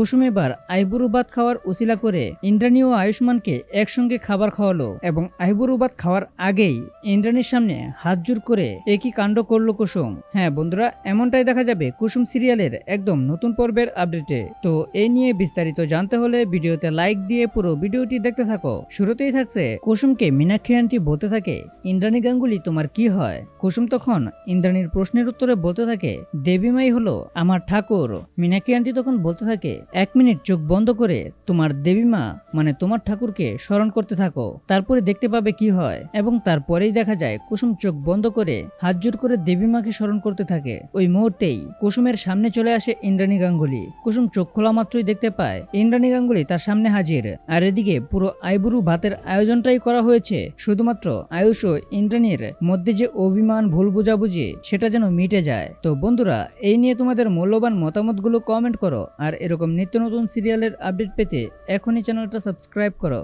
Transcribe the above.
কুসুম এবার আইবুরু ভাত খাওয়ার উসিলা করে ইন্দ্রাণী ও আয়ুষ্মানকে একসঙ্গে খাবার খাওয়ালো এবং আইবুরু ভাত খাওয়ার আগেই ইন্দ্রাণীর সামনে হাত জোর করে একই কাণ্ড করল কুসুম। হ্যাঁ বন্ধুরা, এমনটাই দেখা যাবে কুসুম সিরিয়ালের একদম নতুন পর্বের আপডেটে। তো এই নিয়ে বিস্তারিত জানতে হলে ভিডিওতে লাইক দিয়ে পুরো ভিডিওটি দেখতে থাকো। শুরুতেই থাকছে কুসুমকে মীনাক্ষী আন্টি বলতে থাকে, ইন্দ্রাণী গাঙ্গুলি, তোমার কি হয়? কুসুম তখন ইন্দ্রাণীর প্রশ্নের উত্তরে বলতে থাকে, দেবীমাই হলো আমার ঠাকুর। মীনাক্ষী আন্টি তখন বলতে থাকে এক মিনিট চোখ বন্ধ করে তোমার দেবীমা মানে তোমার ঠাকুরকে স্মরণ করতে থাকো। তারপরে দেখতে পাবে কি হয়। এবং তারপরেই দেখা যায় কুসুম চোখ বন্ধ করে হাত জোর করে দেবীমাকে স্মরণ করতে থাকে। ওই মুহূর্তেই কুসুমের সামনে চলে আসে ইন্দ্রাণী গাঙ্গুলি। কুসুম চোখ খোলা মাত্রই দেখতে পায়। ইন্দ্রাণী গাঙ্গুলি তার সামনে হাজির। আর এদিকে পুরো আইবুরু ভাতের আয়োজনটাই করা হয়েছে। শুধুমাত্র আয়ুষ ও ইন্দ্রাণীর মধ্যে যে অভিমান, ভুল বোঝাবুঝি, সেটা যেন মিটে যায়। তো বন্ধুরা, এই নিয়ে তোমাদের মূল্যবান মতামতগুলো কমেন্ট করো। আর এরকম নিত্য নতুন সিরিয়ালের আপডেট পেতে এখনই চ্যানেলটা সাবস্ক্রাইব করো।